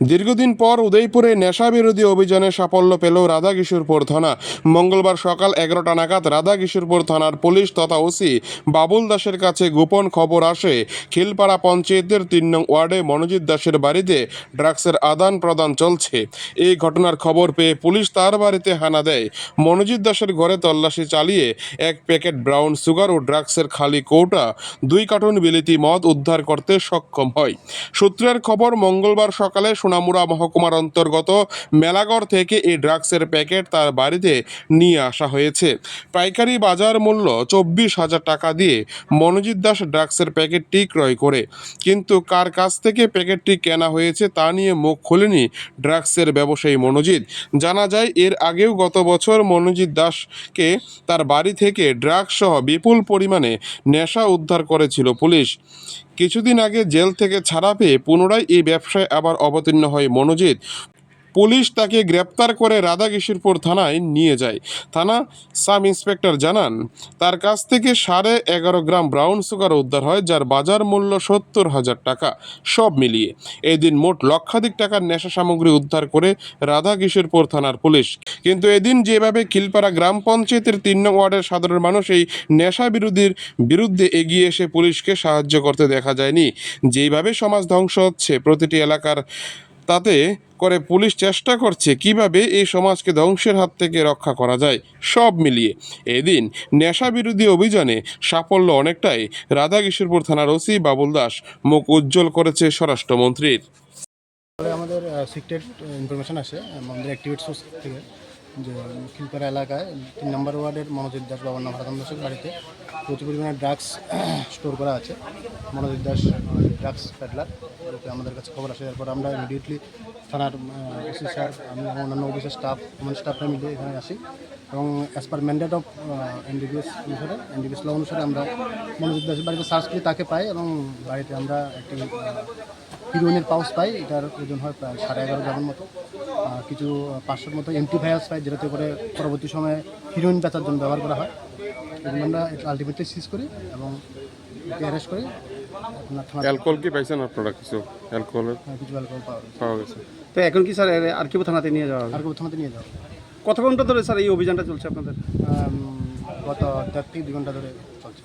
দীর্ঘদিন পর উদয়পুরে নেশা বিরোধী অভিযানে সাফল্য পেল রাধা কিশোরপুর থানা। মঙ্গলবার সকাল এগারোটা নাগাদ রাধা কিশোরপুর থানার পুলিশ তথা ওসি বাবুল দাসের কাছে গোপন খবর আসে। খিলপাড়া পঞ্চায়েতের তিন নং ওয়ার্ডে মনোজিৎ দাসের বাড়িতে ড্রাগসের আদান প্রদান চলছে। এই ঘটনার খবর পেয়ে পুলিশ তার বাড়িতে হানা দেয়। মনোজিৎ দাসের ঘরে তল্লাশি চালিয়ে এক প্যাকেট ব্রাউন সুগার ও ড্রাগসের খালি কৌটা, দুই কার্টুন বিলিতি মদ উদ্ধার করতে সক্ষম হয়। সূত্রের খবর, মঙ্গলবার সকালে সোনামুড়া মহকুমার অন্তর্গত মেলাগড় থেকে এই ড্রাগসের প্যাকেট তার বাড়িতে নিয়ে আসা হয়েছে। পাইকারি বাজার মূল্য চব্বিশ হাজার টাকা দিয়ে মনোজিৎ দাস ড্রাগসের প্যাকেটটি ক্রয় করে। কিন্তু কার কাছ থেকে প্যাকেটটি কেনা হয়েছে তা নিয়ে মুখ খোলেনি ড্রাগসের ব্যবসায়ী মনোজিৎ। জানা যায়, এর আগেও গত বছর মনোজিৎ দাসকে তার বাড়ি থেকে ড্রাগস সহ বিপুল পরিমাণে নেশা উদ্ধার করেছিল পুলিশ। কিছুদিন আগে জেল থেকে ছাড়া পেয়ে পুনরায় এই ব্যবসায় আবার অবতীর্ণ হয় মনোজিৎ পুলিশ তাকে গ্রেপ্তার করে রাধা রাধাকিশোরপুর থানায় নিয়ে যায়। থানা সাব ইন্সপেক্টর জানান, তার কাছ থেকে সাড়ে এগারো গ্রাম ব্রাউন সুগার উদ্ধার হয়, যার বাজার মূল্য সত্তর হাজার টাকা। সব মিলিয়ে এই দিন মোট লক্ষাধিক টাকার নেশা সামগ্রী উদ্ধার করে রাধাকিশোরপুর থানার পুলিশ। কিন্তু এদিন যেভাবে খিলপাড়া গ্রাম পঞ্চায়েতের তিন নং ওয়ার্ডের সাধারণ মানুষ এই নেশা বিরোধীর বিরুদ্ধে এগিয়ে এসে পুলিশকে সাহায্য করতে দেখা যায়নি। যেইভাবে সমাজ ধ্বংস হচ্ছে, প্রতিটি এলাকার তাতে করে পুলিশ চেষ্টা করছে কীভাবে এই সমাজকে ধ্বংসের হাত থেকে রক্ষা করা যায়, সব মিলিয়ে। এদিন নেশা বিরোধী অভিযানে সাফল্য অনেকটাই রাধা কিশোরপুর থানার ওসি বাবুল দাস মুখ উজ্জ্বল করেছে স্বরাষ্ট্রমন্ত্রীর। আমাদের সিক্রেট ইনফরমেশন আসে, আমাদের অ্যাক্টিভেট সোর্স থেকে। যে খিলপাড়া এলাকায় তিন নম্বর ওয়ার্ডের মনোজিৎ দাস বাবার নাম হারাদান দাসের বাড়িতে প্রচুর পরিমাণে ড্রাগস স্টোর করা আছে। Monojit Das, drugs peddler okay আমাদের কাছে খবর আসে। এরপর আমরা ইমিডিয়েটলি থানার ওসি স্যার, আমি অন্যান্য অফিসের স্টাফ কমন স্টাফরা মিলে এখানে আসি। এবং as per mandate of NDPS অনুসারে এনডিবিএস ল অনুসারে আমরা মনোজিৎ দাসের বাড়িতে সার্চ করি তাকে পাই এবং বাড়িতে আমরা একটি হিরোইনের পাউচ পাই। এটার ওজন হয় প্রায় সাড়ে এগারো গ্রামের মতো। কিছু পাঁচশোর মতো এমটিফায়ার্স পাই যেটাতে করে পরবর্তী সময়ে হিরোইন বেচার জন্য ব্যবহার করা হয়। এগুলো আমরা আলটিমেটলি সিজ করি এবং অ্যারেস্ট করি। অ্যালকোহল কি পাইছেন আপনারা কিছু? অ্যালকোহলের কিছু অ্যালকোহল পাওয়া গেছে। তো এখন কি স্যার আর কি থানাতে নিয়ে যাওয়া আর থানাতে নিয়ে যাও কত ঘণ্টা ধরে স্যার এই অভিযানটা চলছে আপনাদের? গত দেড় থেকে দুই ঘণ্টা ধরে চলছে।